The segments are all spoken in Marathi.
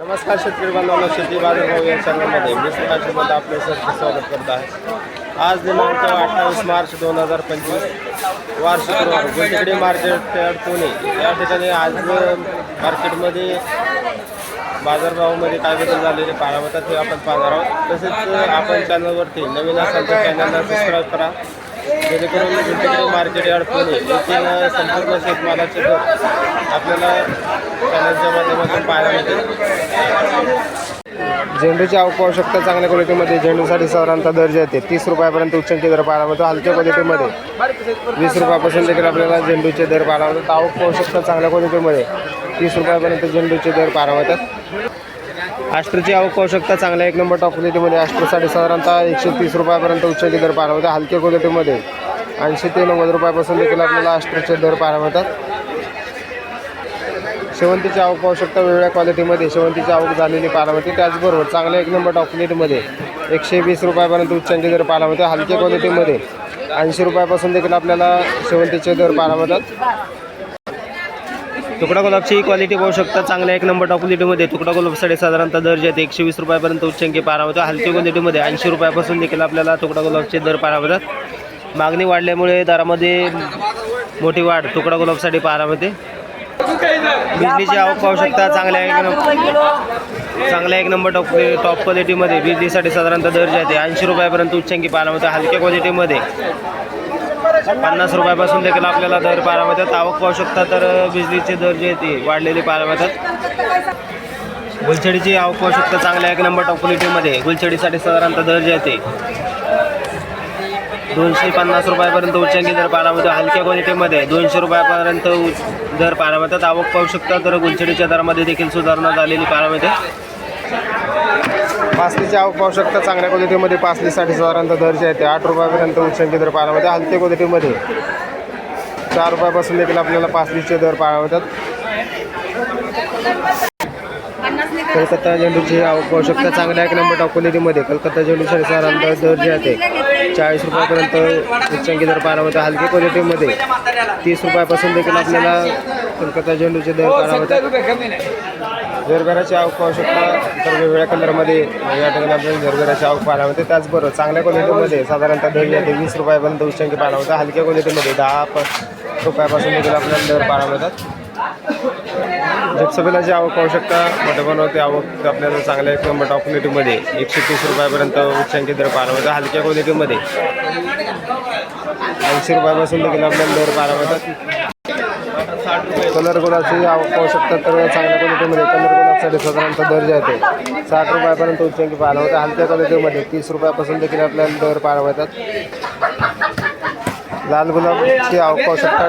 नमस्कार शेतकरी बांधवांना शेती बाजारभाव या चॅनलमध्ये. मी सुद्धा आपले सरचे स्वागत करत आहे. आज दिनांक अठ्ठावीस मार्च दोन हजार पंचवीस वार शुक्रवार मार्केट यार्ड पुणे. या ठिकाणी आज मार्केटमध्ये बाजारभावामध्ये काय बदल झालेले पाहायला मिळतात आपण पाहणार आहोत. तसेच आपण चॅनलवरती नवीन असाल तर चॅनलला सबस्क्राईब करा. जेणेकरून मार्केट यार्ड पुणे येथील संपूर्ण शेतमालाचे दर आपल्याला चॅनलच्या माध्यमातून पाहायला मिळतील. झेंडूची आवक पाहू शकता चांगल्या क्वालिटीमध्ये झेंडूसाठी साधारणतः दर्जा येते. तीस रुपयापर्यंत उच्चांकी दर पाहायला मिळतो. हलक्या क्वालिटीमध्ये वीस रुपयापासून देखील आपल्याला झेंडूचे दर पाहायला मिळतात. आवक पाहू शकता चांगल्या क्वालिटीमध्ये तीस रुपयापर्यंत झेंडूचे दर पाहायला मिळतात. आष्ट्रची आवक पाहू शकता. चांगल्या एक नंबर टॉप क्वालिटीमध्ये आष्ट्रसाठी साधारणतः एकशे तीस रुपयापर्यंत उच्चांचे दर पाहायला होते हलक्या क्वालिटीमध्ये ऐंशी ते नव्वद रुपयापासून देखील आपल्याला आष्ट्रचे दर पाहायला मिळतात शेवंतीची आवक पाहू शकता. वेगवेगळ्या क्वालिटीमध्ये शेवंतीची आवक झालेली पाहायला मिळते त्याचबरोबर चांगल्या एक नंबर टॉप क्वालिटीमध्ये एकशे वीस रुपयापर्यंत उच्चांचे दर पाहायला मिळते हलक्या क्वालिटीमध्ये ऐंशी रुपयापासून देखील आपल्याला शेवंतीचे दर पाहायला मिळतात तुकडा गुलाबची क्वालिटी पाहू शकता. चांगल्या एक नंबर टॉप क्वालिटीमध्ये तुकडा गुलाबसाठी साधारणतः दर जे आहेत एकशे वीस रुपयापर्यंत उच्चांकी पारावतो हलकी क्वालिटीमध्ये ऐंशी रुपयापासून देखील आपल्याला तुकडा गुलाबचे दर पारावतात मागणी वाढल्यामुळे दरामध्ये मोठी वाढ तुकडा गुलाबसाठी पारामध्ये बिजलीची आवक पाहू शकता. चांगल्या एक चांगल्या एक नंबर टॉप टॉप क्वालिटीमध्ये बिजलीसाठी साधारणतः दर जे आहे ऐंशी रुपयापर्यंत उच्चांकी पारावतो हलक्या क्वालिटीमध्ये पन्नास रुपयापासून देखील आपल्याला दर पाहायला आवक पाहू शकता तर बिजलीचे दर जे ते वाढलेले पाहायला गुलछडीची आवक पाहू शकता चांगल्या एक नंबर टॉप क्वालिटीमध्ये गुलछडीसाठी साधारणतः दर जे ते दोनशे पन्नास रुपयापर्यंत उच्चांकी दर पारामध्ये हलक्या क्वालिटीमध्ये दोनशे रुपयापर्यंत दर पाहायला आवक पाहू शकता तर गुलछडीच्या दरामध्ये देखील सुधारणा झालेली पाहायला पासलीची आवक पाहू शकता. चांगल्या क्वालिटीमध्ये पासलीसाठी साधारणतः दर जे ते आठ रुपयापर्यंत उच्चांकी दर पाहायला मिळते हलक्या क्वालिटीमध्ये चार रुपयापासून देखील आपल्याला पासलीचे दर पाहायला मिळतात कलकत्ता झेंडूची आवक पाहू शकता. चांगल्या एक नंबर टॉप क्वालिटीमध्ये कलकत्ता झेंडूसाठी साधारणतः दर जे आहे. चाळीस रुपयापर्यंत उच्चांकी दर पाहायला मिळतात हलकी क्वालिटीमध्ये तीस रुपयापासून देखील आपल्याला कलकत्ता झेंडूचे दर पाहायला मिळतात झरगराची आवक पाहू शकता. तर वेगवेगळ्या कलरमध्ये या ठिकाणी आपल्याला झरगराची आवक पाहायला मिळते. त्याचबरोबर चांगल्या क्वालिटीमध्ये साधारणतः दर ते वीस रुपयापर्यंत उच्चांकी पाहायला मिळतात हलक्या क्वालिटीमध्ये दहा रुपयापासून देखील आपल्याला दर पाहायला मिळतात. जिप्सबिलाची आवक पाहू शकता मोठ्या आवक आपल्याला चांगल्या किंवा नंबर टॉप क्वालिटीमध्ये एकशे तीस रुपयापर्यंत उच्चांकी दर पाहायला मिळतात. हलक्या क्वालिटीमध्ये ऐंशी रुपयापासून देखील आपल्याला दर पाहायला मिळतात. कलर गुलाबची आवक पाहू शकतात तर चांगल्या क्वालिटीमध्ये कलर गुलाबसाठी साधारणतः दर येते साठ रुपयापर्यंत उच्चांकी पाहायला मिळतात हलक्या क्वालिटीमध्ये तीस रुपयापासून देखील आपल्याला दर पाहायला मिळतात. लाल गुलाबची आवक पाहू शकता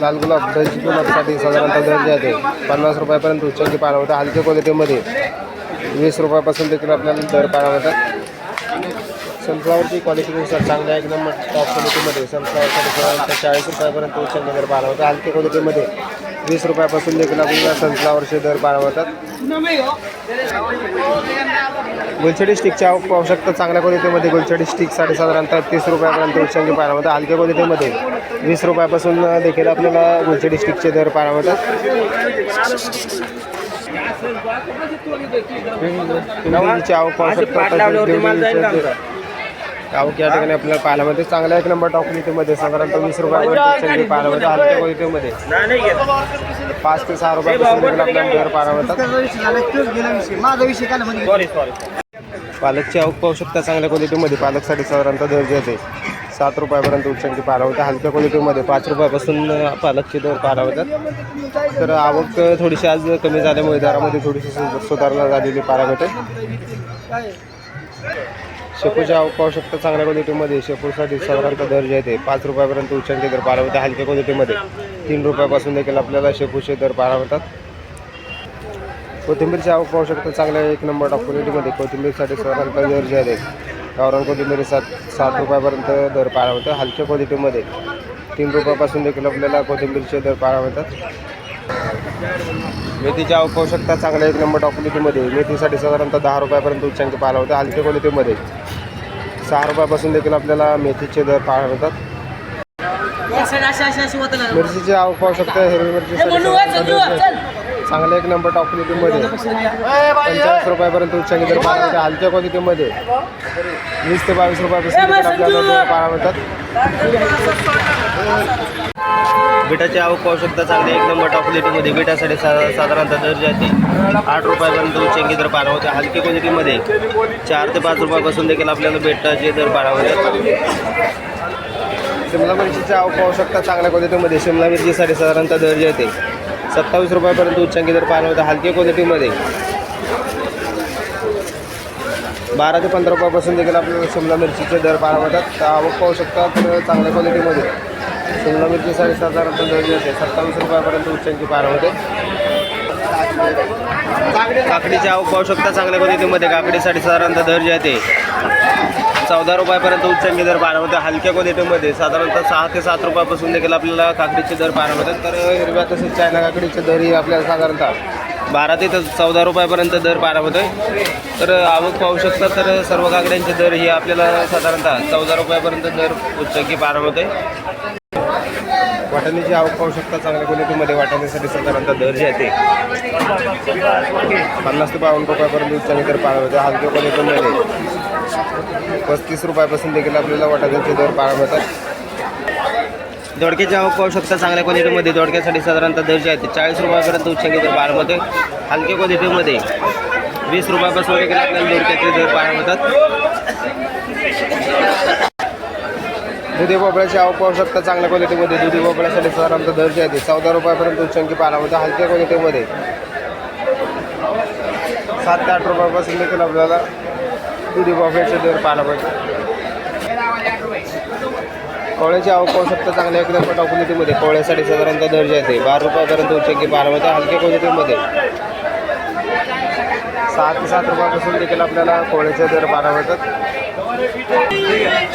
लाल गुलाब दर्ज गुलाबसाठी साधारणतः दर येते पन्नास रुपयापर्यंत उच्चांकी पाहायला मिळतात हलक्या क्वालिटीमध्ये वीस रुपयापासून देखील आपल्याला दर पाहायला मिळतात. सनफ्लावरची क्वालिटीनुसार चांगल्या एक नंबर टॉप क्वालिटीमध्ये सनफ्लावरसाठी चाळीस रुपयापर्यंत उच्चांकी दर मिळतात हलक्या क्वालिटीमध्ये वीस रुपयापासून देखील आपल्याला सनफ्लावरचे दर मिळतात गुलछडी स्टिकची आवक पाहू शकता चांगल्या क्वालिटीमध्ये गुलछडी स्टिकसाठी साधारणतः तीस रुपयापर्यंत पाहायला मिळतात हलक्या क्वालिटीमध्ये वीस रुपयापासून देखील आपल्याला गुलछडी स्टिकचे दर पिंपरीची आवक पाहू शकता आवक या ठिकाणी आपल्याला पाहायला मिळते. चांगल्या एक नंबर टॉप क्वालिटीमध्ये साधारणतः वीस रुपयापर्यंत उच्चांकी पाहायला मिळतात हलक्या क्वालिटीमध्ये पाच ते सहा रुपयापासून देखील आपल्याला दर पाहायला मिळतात. पालकची आवक पाहू शकता चांगल्या क्वालिटीमध्ये पालकसाठी साधारणतः दर जे आहे सात रुपयापर्यंत उच्चांकी पाहायला होतं हलक्या क्वालिटीमध्ये पाच रुपयापासून पालकचे दर पाहायला होतात तर आवक थोडीशी आज कमी झाल्यामुळे दरामध्ये थोडीशी सुधारणा झालेली पाहायला मिळते. शेपूची आवक पाहू शकता चांगल्या क्वालिटीमध्ये शेपूसाठी साधारणतः दर्जा येते. पाच रुपयापर्यंत उच्चांचे दर पाहायला होते हलक्या क्वालिटीमध्ये तीन रुपयापासून देखील आपल्याला शेपूचे दर पाहायला होतात कोथिंबीरची आवक पाहू शकता चांगल्या एक नंबर टॉप क्वालिटीमध्ये कोथिंबीरसाठी साधारणतः दर्जा येते. आहे गावरान कोथिंबीर सात सात रुपयापर्यंत दर पाहायला होतं हलक्या क्वालिटीमध्ये तीन रुपयापासून देखील आपल्याला कोथिंबीरचे दर पाहायला मिळतात मेथीची आवक पाहू शकता चांगल्या एक नंबर टॉप क्वालिटीमध्ये मेथीसाठी साधारणतः दहा रुपयापर्यंत उच्चांकी पाहायला होतं. हलक्या क्वालिटीमध्ये सहा रुपयापासून देखील आपल्याला मेथीचे दर पाहायला मिळतात. मिरचीची शकता हिरवी मिरचीसाठी चांगल्या एक नंबर टॉप क्वालिटीमध्ये पंचाळीस रुपयापर्यंत उच्चांकी दर पाहायला मिळतात हलक्या क्वालिटीमध्ये वीस ते बावीस रुपयापासून आपल्याला पाहायला मिळतात? बिटाची आवक पाहू शकता चांगली एक नंबर टॉप क्वालिटीमध्ये बिटासाठी सा साधारणतः दर जे आहे ते आठ रुपयापर्यंत उच्चांकी दर पाहायला होते हलकी क्वालिटीमध्ये चार ते पाच रुपयापासून देखील आपल्याला बेटाचे दर पाहायला होते. शिमला मिरचीची आवक पाहू शकता चांगल्या क्वालिटीमध्ये शिमला मिरचीसाठी साधारणतः दर जे आहे ते सत्तावीस रुपयापर्यंत उच्चांकी दर पाहायला होतं हलकी क्वालिटीमध्ये बारा ते पंधरा रुपयापासून देखील आपल्याला शिमला मिरचीचे दर पाहायला मिळतात. आवक पाहू शकता तर चांगल्या क्वालिटीमध्ये शिमला मिरची साधारणतः दर जे होते सत्तावीस रुपयापर्यंत उच्चांकी पाहायला होते काकडीची आवक पाहू शकता चांगल्या क्वालिटीमध्ये. काकडीसाठी साधारणतः दर जे आहे ते चौदा रुपयापर्यंत उच्चांकी दर पाहायला होते हलक्या क्वालिटीमध्ये साधारणतः सहा ते सात रुपयापासून देखील आपल्याला काकडीचे दर पाहायला होतात तर हिरव्या तसेच चायना काकडीचे दरही आपल्याला साधारणतः बारा ते चौदा रुपयापर्यंत दर पाहायला होते तर आवक पाहू शकता तर सर्व काकड्यांचे दर ही आपल्याला साधारणतः चौदा रुपयापर्यंत दर उच्चांकी पाहायला होते वाटाण्याची आवक पाहू शकता चांगल्या क्वालिटीमध्ये वाटाण्यासाठी साधारणतः दर जे आहे ते पन्नास ते बावन्न रुपयापर्यंत उच्चांकी तर पाहायला होते हलक्या क्वालिटीमध्ये पस्तीस रुपयापासून देखील आपल्याला वाटाण्याचे दर पाळा मिळतात. दोडक्याची आवक पाहू शकता चांगल्या क्वालिटीमध्ये दोडक्यासाठी साधारणतः दर जे आहे ते चाळीस रुपयापर्यंत उच्चांकी दर पाळा मिळते हलक्या क्वालिटीमध्ये वीस रुपयापासून देखील आपल्याला दोडक्याचे दर पाहायला मिळतात. दुधी भोपळ्याची आवक पाहू शकता. चांगल्या क्वालिटीमध्ये दुधी भोपळ्यासाठी साधारणतः दर्जा येते आहे चौदा रुपयापर्यंत उच्चंकी पाहायला मिळते हलक्या क्वालिटीमध्ये सात ते आठ रुपयापासून देखील आपल्याला दुधी भोपळ्याचे दर पाहायला पाहिजे कोळ्याची आवक पाहू शकता. चांगल्या एकदम पटा क्वालिटीमध्ये कोळ्यासाठी साधारणतः दर्जा येते आहे बारा रुपयापर्यंत उच्चंकी पाहायला मिळते हलक्या क्वालिटीमध्ये सहा ते सात रुपयापासून देखील आपल्याला कोळ्याचे दर पाहायला मिळतात.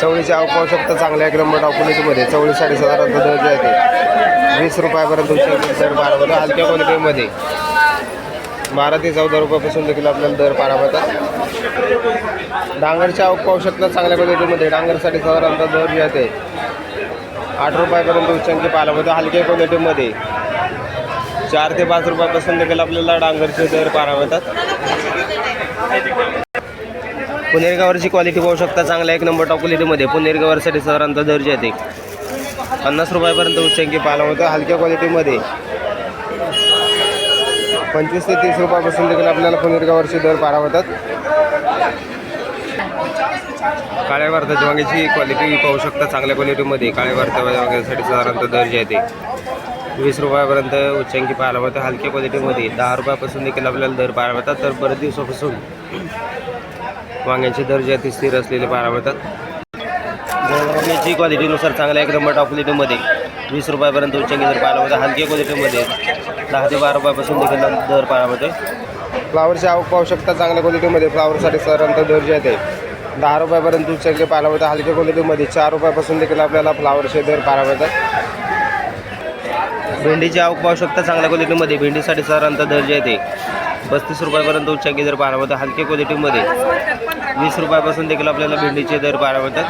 चवळीची आवक पाहू शकता चांगल्या एक नंबर क्वालिटीमध्ये चवळीसाठी साधारणतः दर जे आहे वीस रुपयापर्यंत उच्चांकी दर पाहायला हलक्या क्वालिटीमध्ये. बारा ते चौदा रुपयापासून देखील आपल्याला दर पाहायला मिळतात. डांगरची आवक पाहू शकता चांगल्या क्वालिटीमध्ये डांगर साडेसात हजारांचा दर जे आहे आठ रुपयापर्यंत उच्चांकी पाहायला मिळतं हलक्या क्वालिटीमध्ये. चार ते पाच रुपयापासून देखील आपल्याला डांगरचे दर पाहायला मिळतात. पुनेरगावरची गवारची क्वालिटी पाहू शकता. चांगल्या एक नंबर टॉप क्वालिटीमध्ये पुनेरगावरसाठी गवारसाठी साधारणतः दर्जा येते आहे पन्नास रुपयापर्यंत उच्चांकी पाहायला मिळतं. हलक्या क्वालिटीमध्ये पंचवीस ते तीस रुपयापासून देखील आपल्याला पुणेर गवारचे दर पाहायला मिळतात. काळ्या भारताच्या वांग्याची क्वालिटी पाहू शकता. चांगल्या क्वालिटीमध्ये काळ्या भारताच्या वांग्यासाठी साधारणतः दर्जा येते वीस रुपयापर्यंत उच्चांकी पाहायला मिळतं. हलक्या क्वालिटीमध्ये दहा रुपयापासून देखील आपल्याला दर पाहायला मिळतात. तर बरेच दिवसापासून वांग्यांचे दर जे आहेत स्थिर असलेले पाहायला मिळतात. वांग्याची क्वालिटीनुसार चांगल्या एक नंबर टॉप क्वालिटीमध्ये वीस रुपयापर्यंत उच्चांकी दर पाहायला मिळतात हलक्या क्वालिटीमध्ये दहा ते बारा रुपयापासून देखील दर पाहायला मिळतो फ्लावरची आवक पाहू शकता चांगल्या क्वालिटीमध्ये फ्लावरसाठी साधारणतः दर जे आहे दहा रुपयापर्यंत उच्चांकी पाहायला मिळतात हलक्या क्वालिटीमध्ये चार रुपयापासून देखील आपल्याला फ्लावरचे दर पाहायला मिळतात. भेंडीची आवक पाहू शकता चांगल्या क्वालिटीमध्ये भेंडीसाठी साधारणतः दर जे आहे पस्तीस रुपयापर्यंत उच्चांकी दर पाहायला मिळतात. हलक्या क्वालिटीमध्ये वीस रुपयापासून देखील आपल्याला भेंडीचे दर पाहायला मिळतात.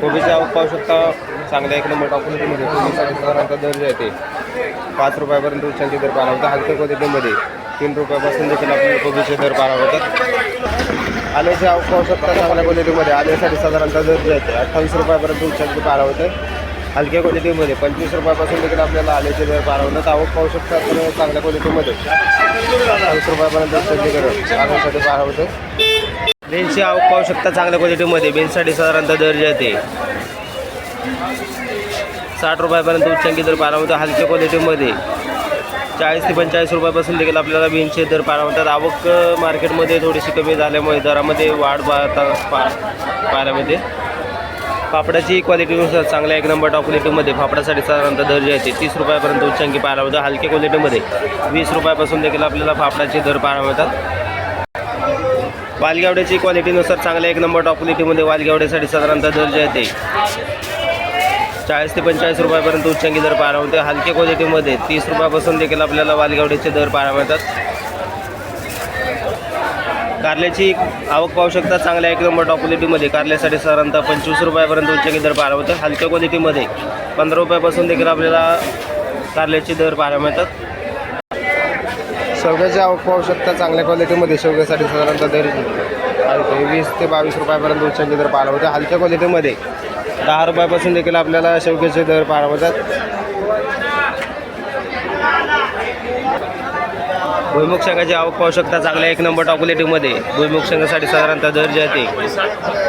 कोबीचा आवक पाहू शकता चांगल्या एक नंबर टॉप कोबीचा कोबीसाठी साधारणतः दर जे आहे ते पाच रुपयापर्यंत उच्चांकी दर पाहायला मिळतात. हलक्या क्वालिटीमध्ये तीन रुपयापासून देखील आपल्याला कोबीचे दर पाहायला मिळतात. आल्याचे आवक पाहू शकता चांगल्या क्वालिटीमध्ये आल्यासाठी साधारणतः दर जे आहे ते अठ्ठावीस रुपयापर्यंत उच्चांकी पाहायला मिळतात. हलक्या क्वालिटीमध्ये. पंचवीस रुपयापासून देखील आपल्याला आल्याचे दर पाहायला आवक पाहू शकता आपण चांगल्या क्वालिटीमध्ये. वीस रुपयापर्यंत उच्चांकी दर आल्यासाठी बेन्सची आवक पाहू शकता चांगल्या क्वालिटीमध्ये. बेन्ससाठी साधारणतः दर जे आहे साठ रुपयापर्यंत उच्चांकी दर पाहायला हलक्या क्वालिटीमध्ये. चाळीस ते पंचेचाळीस रुपयापासून देखील आपल्याला बीनचे दर पाहायला आवक मार्केटमध्ये थोडीशी कमी झाल्यामुळे दरामध्ये वाढ पाहता पा पाहायला मिळते. फापडाची क्वालिटीनुसार चांगल्या एक नंबर टॉप क्वालिटीमध्ये फापडासाठी साधारणतः दर जे आहे ते तीस रुपयापर्यंत उच्चांकी पाहायला मिळतो. हलक्या क्वालिटीमध्ये वीस रुपयापासून देखील आपल्याला फापडाचे दर पाहायला मिळतात. वालगावड्याची क्वालिटीनुसार चांगल्या एक नंबर टॉप क्वालिटीमध्ये वालगावड्यासाठी साधारणतः दर जे आहे ते चाळीस ते पंचेचाळीस रुपयापर्यंत उच्चांकी दर पाहायला मिळते. हलक्या क्वालिटीमध्ये तीस रुपयापासून देखील आपल्याला वालगावड्याचे दर पाहायला मिळतात. कारल्याची आवक पाहू शकता. चांगल्या एक नंबर टॉप क्वालिटीमध्ये कारल्यासाठी साधारणतः पंचवीस रुपयापर्यंत उच्चांकी दर पाहायला मिळतात? हलक्या क्वालिटीमध्ये पंधरा रुपयापासून देखील आपल्याला कारल्याचे दर पाहायला मिळतात. शेवग्याची आवक पाहू शकता. चांगल्या क्वालिटीमध्ये शेवग्यासाठी साधारणतः दर आहे वीस ते बावीस रुपयापर्यंत उच्चांकी दर पाहायला मिळतात? हलक्या क्वालिटीमध्ये दहा रुपयापासून देखील आपल्याला शेवग्याचे दर पाहायला मिळतात. भुईमुग शेंगाची आवक पाहू शकता चांगल्या एक नंबर टॉप भुईमुग शेंगासाठी साधारणतः दर जे आहे ते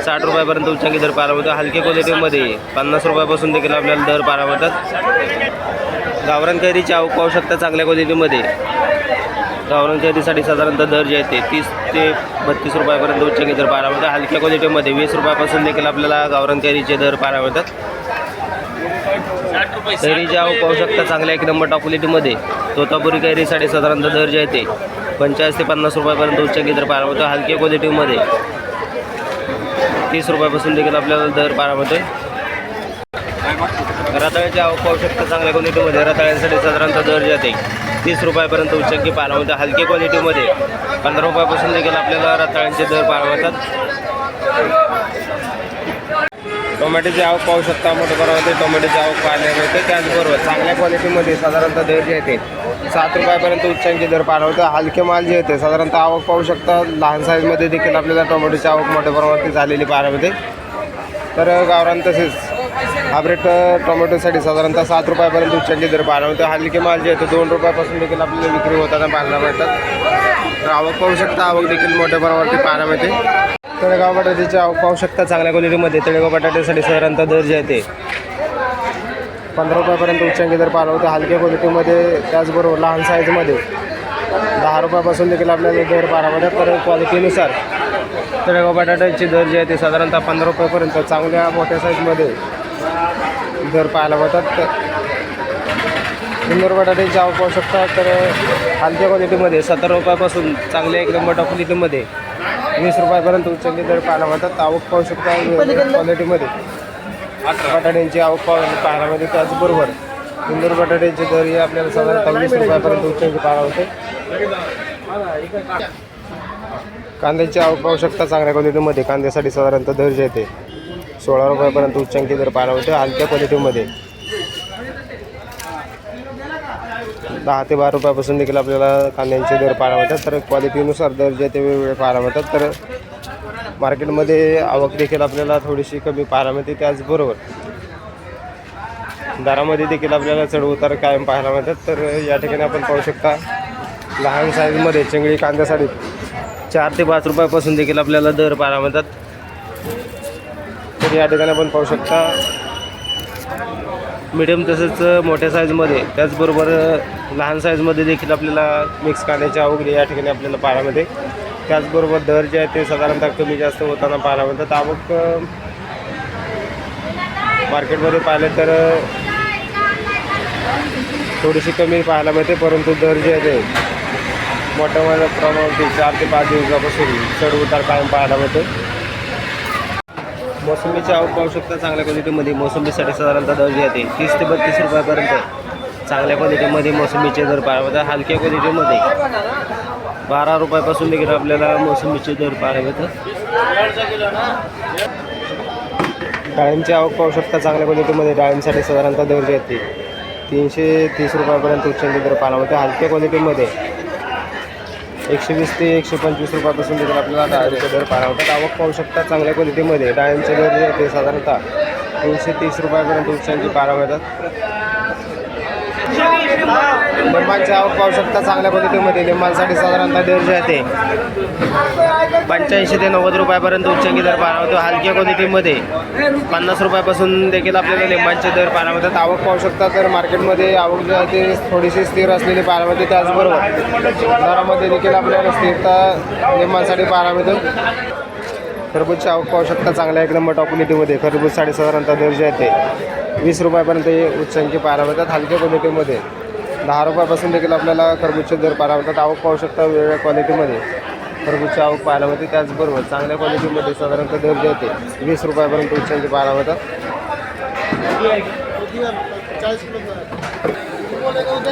साठ रुपयापर्यंत उच्चांकी दर पाहायला मिळतो हलक्या क्वालिटीमध्ये पन्नास रुपयापासून देखील आपल्याला दर पाहायला मिळतात गावरान कैरीची आवक पाहू शकता चांगल्या क्वालिटीमध्ये गावरान कैरीसाठी साधारणतः दर जे आहे ते तीस ते बत्तीस रुपयापर्यंत उच्चांकी दर पाहायला मिळतात हलक्या क्वालिटीमध्ये वीस रुपयापासून देखील आपल्याला गावरान कैरीचे दर पाहायला मिळतात तरी ज्या हो पाहू शकता चांगल्या एक नंबर टॉप क्वालिटीमध्ये तोतापुरी कैरी साधारणतः दर्जा येते ते पंचेचाळीस ते पन्नास रुपयापर्यंत उच्च दर पाहायला मिळतो. हलक्या क्वालिटीमध्ये तीस रुपयापासून देखील आपल्याला दर पाहायला मिळतोय. रताळ्याची आवक हो पाहू शकता चांगल्या क्वालिटीमध्ये रताळ्यांसाठी साधारणतः दर जाते तीस रुपयापर्यंत उच्चंकी पाहायला होते हलक्या क्वालिटीमध्ये पंधरा रुपयापासून देखील आपल्याला रताळ्यांचे दर पाहायला मिळतात. टोमॅटोची आवक पाहू शकता. मोठ्या प्रमाणात टोमॅटोची आवक पाहायला मिळते. त्याचबरोबर चांगल्या क्वालिटीमध्ये साधारणतः दर जे येते सात रुपयापर्यंत उच्चांकी दर पाहायला हलके माल जे येते साधारणतः आवक पाहू शकता. लहान साईजमध्ये देखील आपल्याला टोमॅटोची आवक मोठ्या प्रमाणात झालेली पाहायला मिळते. तर गावरान तसेच हायब्रिड टोमॅटोसाठी साधारणतः सात रुपयापर्यंत उच्चांकी दर पाहायला मिळतो. हलके माल जे येतो दोन रुपयापासून देखील आपल्याला विक्री होताना पाहायला मिळतात. तर आवक पाहू शकता. आवक देखील मोठ्या प्रमाणात पाहायला मिळते. तळेगाव बटाट्याची पाहू शकता चांगल्या क्वालिटीमध्ये तळेगाव बटाट्यासाठी साधारणतः दर जे आहे ते पंधरा रुपयापर्यंत उच्चांकी दर पाहिला होता हलक्या क्वालिटीमध्ये त्याचबरोबर लहान साईजमध्ये दहा रुपयापासून देखील आपल्याला दर पाहायला तर क्वालिटीनुसार तळेगाव बटाट्याचे दर जे आहे ते साधारणतः पंधरा रुपयापर्यंत चांगल्या मोठ्या साईजमध्ये दर पाहायला मिळतात. इंदोर बटाट्याची आवक पाहू शकता तर हलक्या क्वालिटीमध्ये सत्तर रुपयापासून चांगल्या एक नंबर टॉप क्वालिटीमध्ये वीस रुपयापर्यंत उच्चांकी दर पाहायला मिळतात. आवक पाहू शकता क्वालिटीमध्ये बटाट्यांची आवक पाहायला पाहायला मिळते त्याचबरोबर इंदोर बटाट्याचे दर हे आपल्याला साधारणतः वीस रुपयापर्यंत उच्चांकी पाहायला होते कांद्याची आवक पाहू शकता चांगल्या क्वालिटीमध्ये कांद्यासाठी साधारणतः दर जे येते सोळा रुपयापर्यंत उच्चांकी दर पाहायला होते हलक्या क्वालिटीमध्ये दहा ते बारा रुपयापासून देखील आपल्याला कांद्यांचे दर पाहायला मिळतात. तर क्वालिटीनुसार दर जे ते वेगवेगळे पाहायला मिळतात. तर मार्केटमध्ये आवक देखील आपल्याला थोडीशी कमी पाहायला मिळते. त्याचबरोबर दरामध्ये देखील आपल्याला चढ उतार कायम पाहायला मिळतात. तर या ठिकाणी आपण पाहू शकता लहान साईजमध्ये चिंगळी कांद्यासाठी चार ते पाच रुपयापासून देखील आपल्याला दर पाहायला मिळतात. तर या ठिकाणी आपण पाहू शकता मिडियम तसंच मोठ्या साईजमध्ये त्याचबरोबर लहान साईजमध्ये देखील आपल्याला मिक्स कांद्याच्या वगैरे या ठिकाणी आपल्याला पाहायला मिळते. त्याचबरोबर दर जे आहे ते साधारणतः कमी जास्त होताना पाहायला मिळतात. आवक मार्केटमध्ये पाहिलं तर थोडीशी कमी पाहायला मिळते. परंतु दर जे आहे ते मोठ्या मोठ्या प्रमाणावरती चार ते पाच दिवसापासून चढ उतार कायम पाहायला मिळते. मोसंबीची आवक पाहू शकता चांगल्या क्वालिटीमध्ये मोसंबीसाठी साधारणतः दर येते तीस ते बत्तीस रुपयापर्यंत चांगल्या क्वालिटीमध्ये मोसंबीचे दर पाहायला मिळतात हलक्या क्वालिटीमध्ये बारा रुपयापासून देखील आपल्याला मोसंबीचे दर पाहायला मिळतात डाळिंबची आवक पाहू शकता चांगल्या क्वालिटीमध्ये डाळिंबसाठी साधारणतः दर जे तीनशे तीस रुपयापर्यंत उच्चांकी दर पाहायला मिळते हलक्या क्वालिटीमध्ये एकशे वीस ते एकशे पंचवीस रुपयापासून देखील आपल्याला डाळींचे दर पाहायला होतात आवक पाहू शकता चांगल्या क्वालिटीमध्ये डाळींचे दर ते साधारणतः तीनशे तीस रुपयापर्यंत उच्चांची पाहायला मिळतात. लिंबांची आवक पाहू शकता. चांगल्या पद्धतीमध्ये लिंबांसाठी साधारणतः दर जे आहे पंच्याऐंशी ते नव्वद रुपयापर्यंत उच्चांकी दर पाहायला होतो. हलक्या क्वालिटीमध्ये पन्नास रुपयापासून देखील आपल्याला लिंबांचे दर पाहायला मिळतात आवक पाहू शकता तर मार्केटमध्ये आवक जी आहे ते थोडीशी स्थिर असलेली पाहायला मिळते त्याचबरोबर दरामध्ये देखील आपल्याला स्थिरता लिंबांसाठी पाहायला मिळतो खरबूजची आवक पाहू शकता. चांगल्या एक नंबर टॉप क्वालिटीमध्ये खरबूजसाठी साधारणतः दर जे आहे ते वीस रुपयापर्यंत हे उच्चांकी पाहायला हलक्या क्वालिटीमध्ये दहा रुपयापासून देखील आपल्याला खरबूजचे दर पारावतात आवक पाहू शकता वेगवेगळ्या क्वालिटीमध्ये खरबूजची आवक पाहायला मिळते. त्याचबरोबर चांगल्या क्वालिटीमध्ये साधारणतः दर जे होते वीस रुपयापर्यंत उच्चांकी पाहायला होतात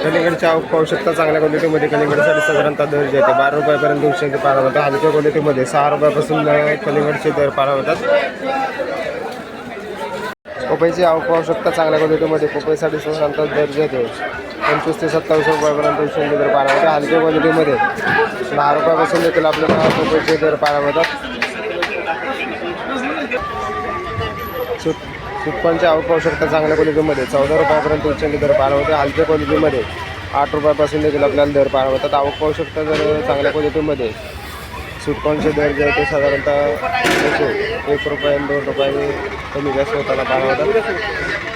कलिंगडची आवक पाहू शकता. चांगल्या क्वालिटीमध्ये कलिंगडसाठी साधारणतः दर जे आहे बारा रुपयापर्यंत उच्चांकी पाहायला होतात हलक्या क्वालिटीमध्ये सहा रुपयापासून कलिंगडचे दर पाहायला होतात पपईची आवक पाहू शकता. चांगल्या क्वालिटीमध्ये पपईसाठी साधारणतः दर जे आहे पंचवीस ते सत्तावीस रुपयापर्यंत उच्चांकी दर पाहायला मिळतात. हलक्या क्वालिटीमध्ये दहा रुपयापासून देखील आपल्याला पपईचे दर पाहायला मिळतात. सुप्पांची आवक पाहू शकता. चांगल्या क्वालिटीमध्ये चौदा रुपयापर्यंत उच्चांकी दर पाहायला होते हलक्या क्वालिटीमध्ये आठ रुपयापासून देखील आपल्याला दर पाहायला मिळतात. आवक पाहू शकता जर चांगल्या क्वालिटीमध्ये सुटकॉनचे दर जे आहे ते साधारणतः एक रुपये दोन रुपये कमी जास्त होताना पाहायला